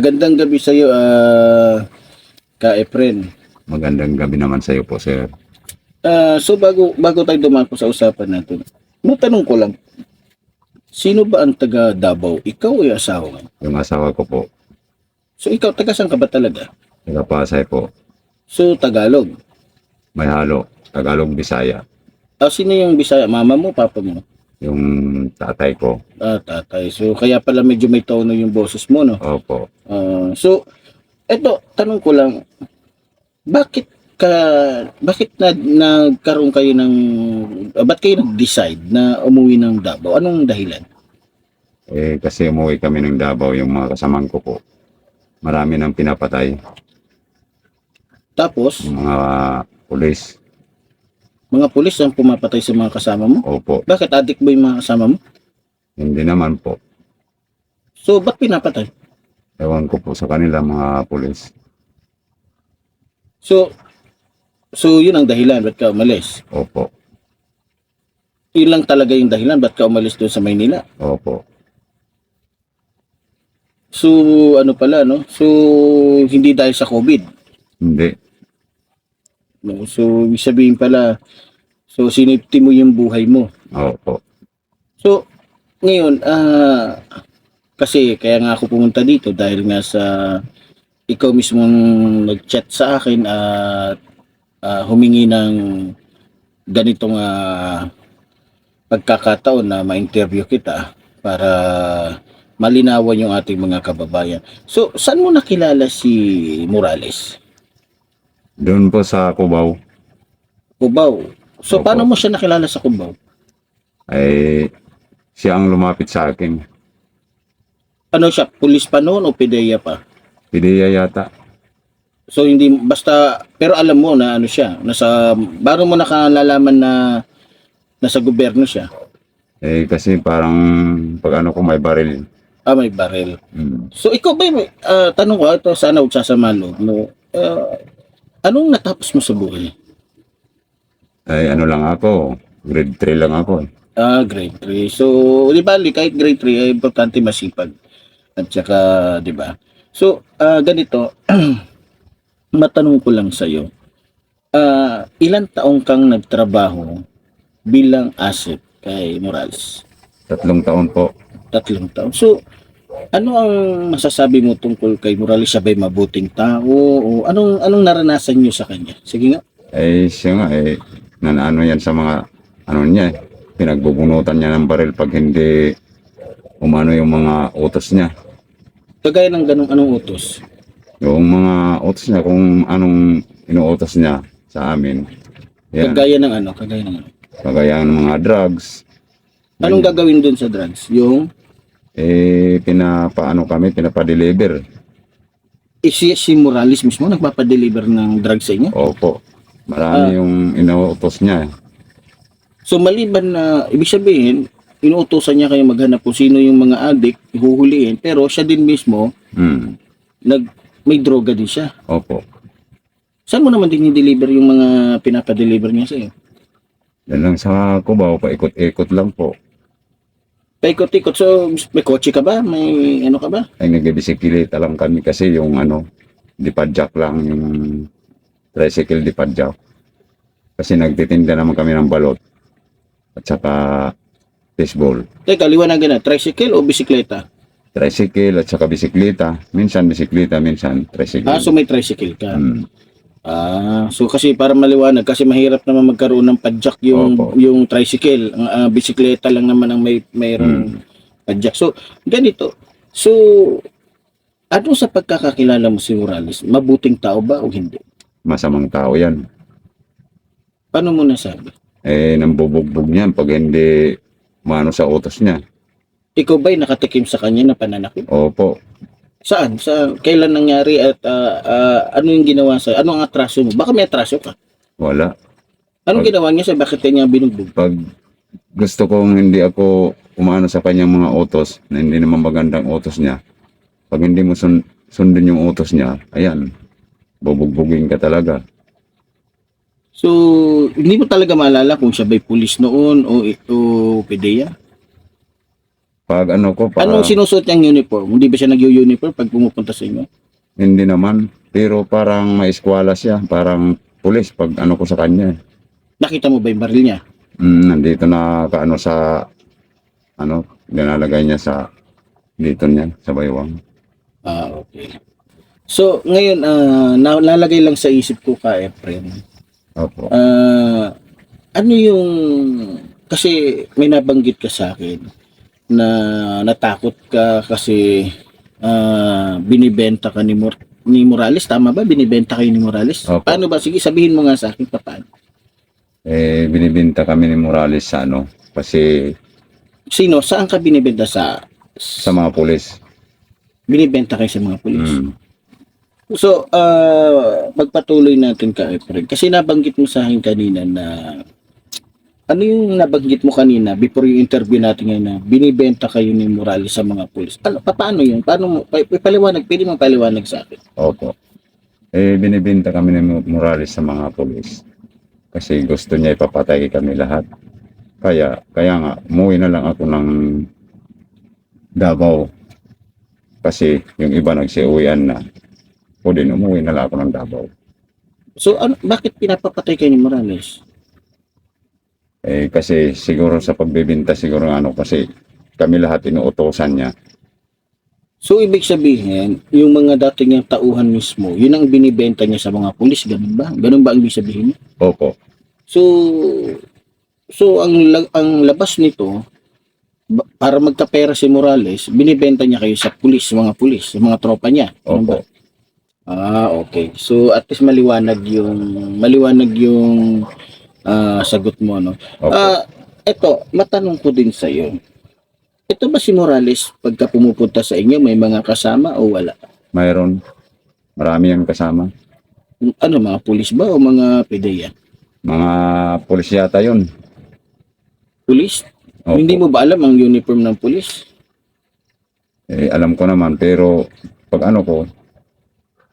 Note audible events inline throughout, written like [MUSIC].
Magandang gabi sa iyo, ah, ka Efren. Magandang gabi naman sa iyo po, sir. Ah, so bago bago tayo dumako sa usapan natin. Matanong ko lang. Sino ba ang taga Davao? Ikaw o yung asawa mo? Yung asawa ko po, So ikaw taga saan ka ba talaga? taga Pasay po, So Tagalog. may halo, Tagalog, Bisaya. Ah, sino yung Bisaya? Mama mo, papa mo? Yung tatay ko, Ah, tatay. So kaya pala medyo may tono yung boses mo, no? opo. Ah, so eto, tanong ko lang. Bakit ka bakit na nagkaroon kayo ng ah, ba't kayo nag-decide na umuwi ng Davao? Anong dahilan? Eh, kasi umuwi kami ng Davao, yung mga kasamang ko po. Marami nang pinapatay, Tapos, yung mga pulis. Mga pulis ang pumapatay sa mga kasama mo? Opo, Bakit adik ba yung mga kasama mo? hindi naman po. So, ba't pinapatay? Ewan ko po sa kanila mga pulis. So, so yun ang dahilan, ba't ka umalis? Opo, Yun lang talaga yung dahilan, ba't ka umalis doon sa Maynila? opo. So, ano pala, no? So, hindi dahil sa COVID. Hindi. No? So, ibig sabihin pala, so, sinipti mo yung buhay mo. Opo. So, ngayon, ah, kasi kaya nga ako pumunta dito dahil nga sa ikaw mismo nag-chat sa akin at ah, humingi ng ganitong ah, pagkakataon na ma-interview kita para malinawan yung ating mga kababayan. So, saan mo nakilala si Morales? Doon po sa Cubao, Cubao. So, Opo. paano mo siya nakilala sa Cubao? ay siya ang lumapit sa akin. Ano siya, pulis pa noon o pideya pa? Pidiya yata. So hindi basta pero alam mo na ano siya, nasa bago mo nakalalaman na nasa gobyerno siya. Eh, kasi parang pag ano ko may baril. Ah, may baril. Mm. So ikaw ba may ah, tanong ko ito sana huwag sasama loob mo. Ah, anong natapos mo sa buhay? Ay, ano lang ako, grade 3 lang ako. eh. Ah, grade 3. So, di ba, kahit grade 3 ay importante masipag. At saka, di ba? So, ah, ganito, [CLEARS THROAT] matanong ko lang sa'yo. Ah, ilan taong kang nagtrabaho bilang asset kay Morales? Tatlong taon po. tatlong taon. So, ano ang masasabi mo tungkol kay Morales? Siya ba'y mabuting tao? O anong, anong naranasan niyo sa kanya? Sige nga. Eh, siya nga, eh, nanano yan sa mga, ano niya, eh, pinagbubunutan niya ng baril pag hindi umano yung mga utos niya. Kagaya ng ganong anong utos. Yung mga utos niya, kung anong inuutos niya sa amin. Yan, Kagaya ng ano? Kagaya ng ano? kagaya ng mga drugs. Anong gagawin dun sa drugs? Yung Eh, pinapaano kami, pinapadeliver. eh, si, si Morales mismo nagpapadeliver ng drugs sa inyo? Opo. Marami yung inuutos niya. So maliban na, ibig sabihin, inuutosan niya kayo maghanap kung sino yung mga addict, ihuhuliin, pero siya din mismo, Hmm. nag, may droga din siya. Opo. Saan mo naman din i-deliver yung mga pinapadeliver niya sa iyo? Yan lang sa Cubao, paikot-ikot lang po. Paikot-ikot. So, may kotse ka ba? May ano ka ba? Ay nagbibisikilita lang kami kasi yung ano, dipadjak lang yung tricycle dipadjak. Kasi nagtitinda naman kami ng balot at saka baseball. Teka, liwanagan na. Tricycle o bisikleta? Tricycle at saka bisikleta. Minsan bisikleta, minsan tricycle. Ah, so may tricycle ka. Hmm. Ah, so kasi para maliwanag, kasi mahirap naman magkaroon ng padjak yung Opo. yung tricycle. Ang ah, bisikleta lang naman ang may mayroong padjak. So, ganito. So, ano sa pagkakakilala mo si Morales? Mabuting tao ba o hindi? Masamang tao yan. Paano mo nasabi? Eh, nambubugbog niyan pag hindi mano sa utos niya. Ikaw ba'y nakatikim sa kanya na pananakit? Opo. Saan? Sa kailan nangyari at ah, ah, ano yung ginawa sa Ano ang atraso mo? Baka may atraso ka. Wala. Anong Pag- ginawa niya sa bakit kanya binugbog? Pag gusto kong hindi ako umano sa kanyang mga utos na hindi naman magandang utos niya, pag hindi mo sun- sundin yung utos niya, ayan, bubugbugin ka talaga. So, hindi mo talaga maalala kung siya ba'y pulis noon o, o pedeya? Pag ano ko, pag, Anong sinusuot niyang uniform? Hindi ba siya nag-uniform pag pumupunta sa inyo? hindi naman. Pero parang may eskwala siya. Parang pulis pag ano ko sa kanya. Nakita mo ba yung baril niya? Mm, nandito na kaano sa ano, dinalagay niya sa dito niya, sa baywang. Ah, okay. So, ngayon, ah, nalalagay lang sa isip ko ka, Efren. Opo. Ah, ano yung kasi may nabanggit ka sa akin na natakot ka kasi ah, binibenta ka ni, Mor- ni Morales. Tama ba? Binibenta kayo ni Morales? Opo. paano ba? Sige sabihin mo nga sa akin paano? Eh, binibinta kami ni Morales sa ano, kasi sino? Saan ka binibenta? Sa sa mga pulis. binibenta kayo sa mga pulis? Mm. so ah pagpatuloy natin ka Efren kasi nabanggit mo sa akin kanina na ano yung nabanggit mo kanina before yung interview natin ngayon na binibenta kayo ni Morales sa mga pulis. Ano, pa- paano yun? Paano mo, pa, paliwanag, pwede mo paliwanag sa akin. Opo. Eh, binibinta kami ni Morales sa mga pulis. Kasi gusto niya ipapatay kami lahat. Kaya, kaya nga, umuwi na lang ako ng Davao. Kasi yung iba nagsiuwian na. O din, umuwi na lang ako ng Davao. So, ano, bakit pinapapatay kayo ni Morales? Eh, kasi siguro sa pagbibinta, siguro ano, kasi kami lahat inuutosan niya. So, ibig sabihin, yung mga dati niyang tauhan mismo, yun ang binibenta niya sa mga pulis, ganun ba? Ganun ba ang ibig sabihin? Opo. So, so ang, ang labas nito, para magkapera si Morales, binibenta niya kayo sa pulis, sa mga pulis, sa mga tropa niya. Ganun ba? Opo. Ah, okay. So at least maliwanag yung maliwanag yung ah, sagot mo no. Opo. Ah, eto, matanong ko din sa iyo. Ito ba si Morales pagka pumupunta sa inyo may mga kasama o wala? Mayroon. Marami yung kasama. Ano mga pulis ba o mga PDEA? Mga pulis yata yun. Pulis? Opo. Hindi mo ba alam ang uniform ng pulis? Eh, alam ko naman, pero pag ano ko,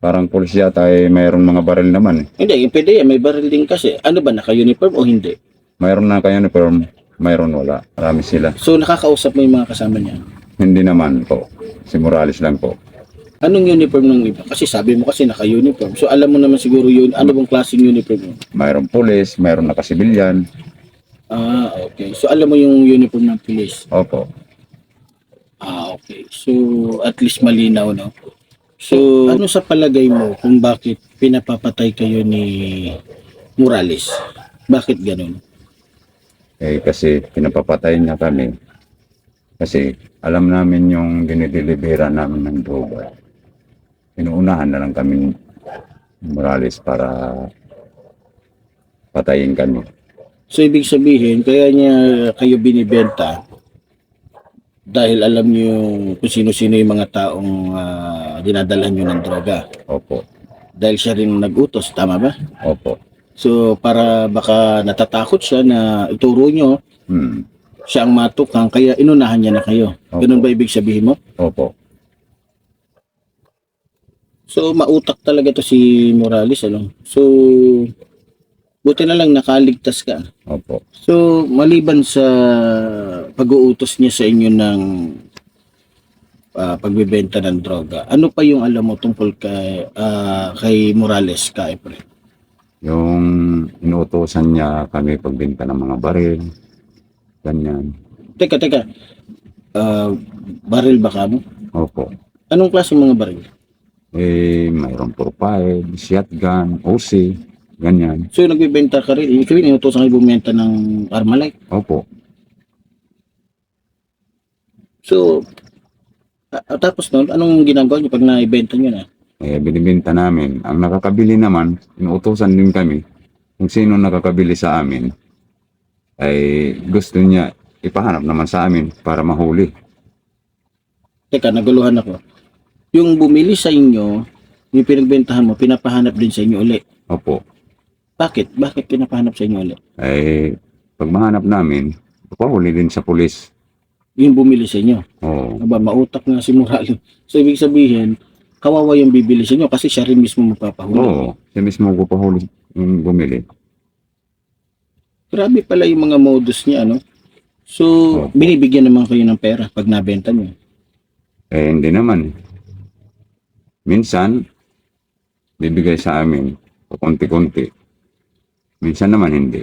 parang pulis yata eh, mayroon mga baril naman eh. Hindi, yung PDEA may baril din kasi. Ano ba naka-uniform o hindi? Mayroon na kayo uniform, mayroon wala. Marami sila. So nakakausap mo yung mga kasama niya. Hindi naman po. Si Morales lang po. Anong uniform ng iba? Kasi sabi mo kasi naka-uniform. So alam mo naman siguro yun, ano bang klaseng uniform mo? Mayroon pulis, mayroon nakasibilyan. Ah, okay. So alam mo yung uniform ng police. Opo. Ah, okay. So at least malinaw, no? So ano sa palagay mo kung bakit pinapapatay kayo ni Morales? Bakit ganun? Eh, kasi pinapapatay niya kami. Kasi alam namin yung dinidelibera namin ng droga. Inuunahan na lang kami ni Morales para patayin kami. So ibig sabihin, kaya niya kayo binibenta dahil alam niyo kung sino-sino yung mga taong ah, dinadalhan niyo ng droga. Opo. Dahil siya rin nag-utos, tama ba? Opo. So para baka natatakot siya na ituro niyo Hmm. siya ang matukang kaya inunahan niya na kayo. Opo. Ganun ba ibig sabihin mo? Opo. So mautak talaga to si Morales ano. So buti na lang nakaligtas ka. Opo. So maliban sa pag-uutos niya sa inyo ng ah, pagbebenta ng droga, ano pa yung alam mo tungkol kay ah, kay Morales ka Efren? Yung inuutosan niya kami pagbenta ng mga baril. Ganyan. Teka, teka. Ah, baril ba ka mo? Opo. Anong klase mga baril? Eh, mayroon profile, shotgun, OC, ganyan. So nagbebenta ka rin. Ibig sabihin, inutosan kayo bumenta ng Armalite. Opo. So, ah, tapos nun, anong ginagawa niyo pag naibenta niyo na? Eh, binibenta namin. Ang nakakabili naman, inuutosan din kami kung sino nakakabili sa amin ay gusto niya ipahanap naman sa amin para mahuli. Teka, naguluhan ako. Yung bumili sa inyo, yung pinagbentahan mo, pinapahanap din sa inyo uli. Opo. Bakit? Bakit pinapahanap sa inyo uli? Eh, pag mahanap namin, papahuli din sa pulis. Yung bumili sa inyo. Oo. Aba, mautak nga si Morales. [LAUGHS] So, ibig sabihin, kawawa yung bibili sa inyo kasi siya rin mismo magpapahuli. Oo. Siya mismo ko pahuli yung bumili. Grabe pala yung mga modus niya, ano? So, Opo. binibigyan naman kayo ng pera pag nabenta nyo. Eh, hindi naman. Minsan, bibigay sa amin, konti-konti. Minsan naman hindi.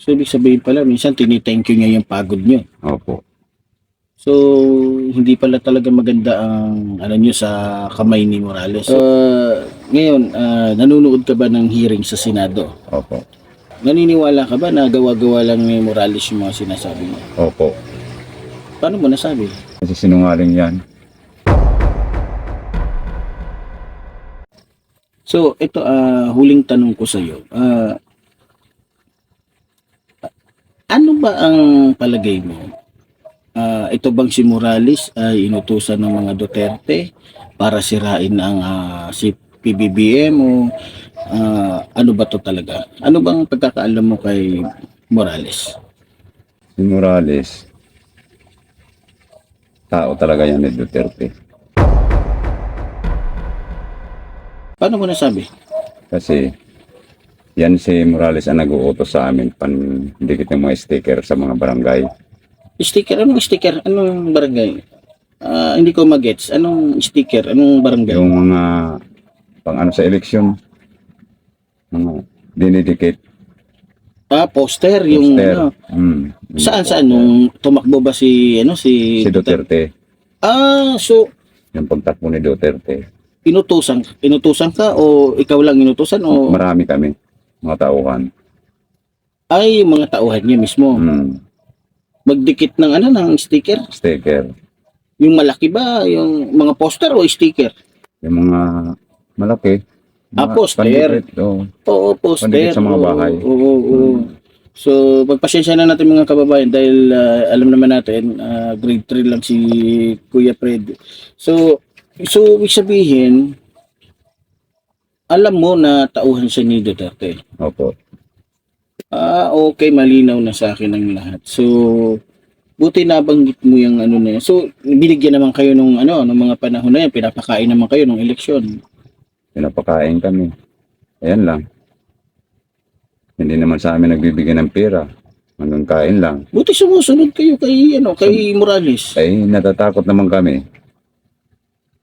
So, ibig sabihin pala, minsan tinithank you niya yung pagod nyo. Opo. So, hindi pala talaga maganda ang ano nyo sa kamay ni Morales. So, ngayon, ah, nanonood ka ba ng hearing sa Senado? Opo. Naniniwala ka ba na gawa-gawa lang ni Morales yung mga sinasabi mo? Opo. Paano mo nasabi? Kasi sinungaling yan. So, ito, ah, huling tanong ko sa iyo. Ah, ano ba ang palagay mo? Ah, ito bang si Morales ay inutusan ng mga Duterte para sirain ang ah, si PBBM o ah, ano ba to talaga? Ano bang pagkakaalam mo kay Morales? Si Morales, tao talaga yan ni Duterte. Paano mo nasabi? Kasi yan si Morales ang nag-uutos sa amin pan dikit ng mga sticker sa mga barangay. Sticker? Anong sticker? Anong barangay? Ah, hindi ko magets. Anong sticker? Anong barangay? Yung mga pang ano sa eleksyon, mga dinidikit Ah, poster, yung poster. ano. Mm, yung Saan poster. saan nung tumakbo ba si ano si, Si Duterte. Ah, so Yung pagtakbo ni Duterte. Inutusan inutusan ka o ikaw lang inutusan o Marami kami, mga tauhan. ay mga tauhan niya mismo Mm, magdikit ng ano ng sticker sticker. yung malaki ba yung mga poster o sticker Yung mga malaki. Ah, mga poster. pandikit, oo. oo poster Pandikit sa mga oo, bahay. oo, oo. so pagpasensya na natin mga kababayan dahil ah, alam naman natin ah, grade 3 lang si Kuya Fred so so ibig sabihin alam mo na tauhan siya ni Duterte Opo. Ah, okay, malinaw na sa akin ang lahat. So, buti nabanggit mo yung ano na yan. So, binigyan naman kayo nung ano, nung mga panahon na yan, pinapakain naman kayo nung eleksyon. Pinapakain kami. Ayan lang. Hindi naman sa amin nagbibigay ng pera. Hanggang kain lang. Buti sumusunod kayo kay ano, kay Morales. Ay, natatakot naman kami.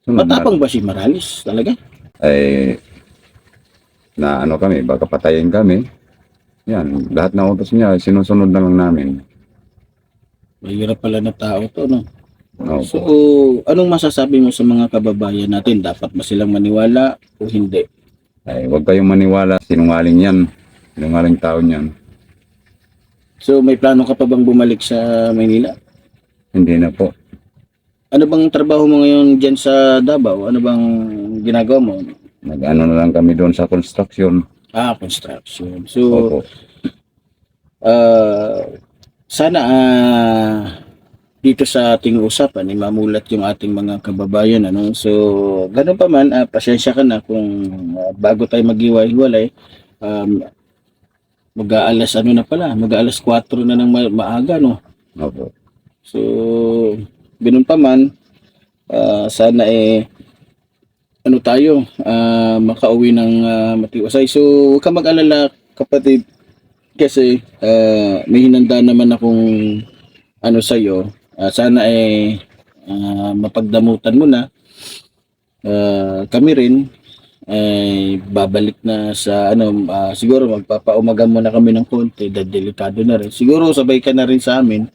Na- Matapang ba si Morales talaga? ay na ano kami, baka patayin kami. Yan, lahat na utos niya, sinusunod na lang namin. Mahirap pala na tao to, no? Opo. So, anong masasabi mo sa mga kababayan natin? Dapat ba silang maniwala o hindi? Ay, huwag kayong maniwala, sinungaling yan. Sinungaling tao niyan. So, may plano ka pa bang bumalik sa Maynila? Hindi na po. Ano bang trabaho mo ngayon dyan sa Davao? Ano bang ginagawa mo? Nag-ano na lang kami doon sa construction. Ah, construction. So, Opo. ah, sana ah, dito sa ating usapan, eh, mamulat yung ating mga kababayan. Ano? So, ganun pa man, ah, pasensya ka na kung ah, bago tayo mag-iwa-hiwalay, um, mag-aalas ano na pala, mag-aalas 4 na ng ma- maaga, no? Opo. So, ganun pa man, ah, sana eh, ano tayo, ah, makauwi ng ah, matiwasay. So, huwag ka mag-alala, kapatid, kasi ah, may hinanda naman akong ano sa'yo. Ah, sana eh, ah, mapagdamutan mo na. Ah, kami rin, ay babalik na sa ano, ah, siguro magpapaumaga muna kami ng konti dahil delikado na rin. Siguro sabay ka na rin sa amin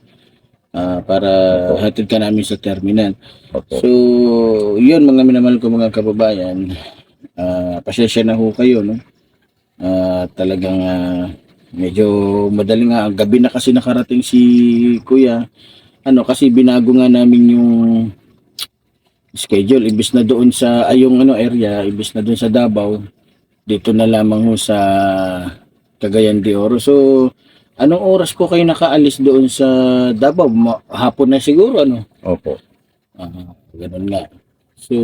ah, para Opo. hatid ka namin sa terminal. Opo. So, yun mga minamahal ko mga kababayan. Ah, pasensya na ho kayo, no? Ah, talagang ah, medyo madaling nga. Gabi na kasi nakarating si Kuya. Ano, kasi binago nga namin yung schedule. Ibis na doon sa, ay yung ano area, ibis na doon sa Davao, dito na lamang ho sa Cagayan de Oro. So, anong oras po kayo nakaalis doon sa Davao? Ma- hapon na siguro, ano? Opo. Ah, ganun nga. So,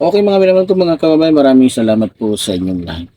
okay mga minamahal ko mga kababayan, maraming salamat po sa inyong lahat.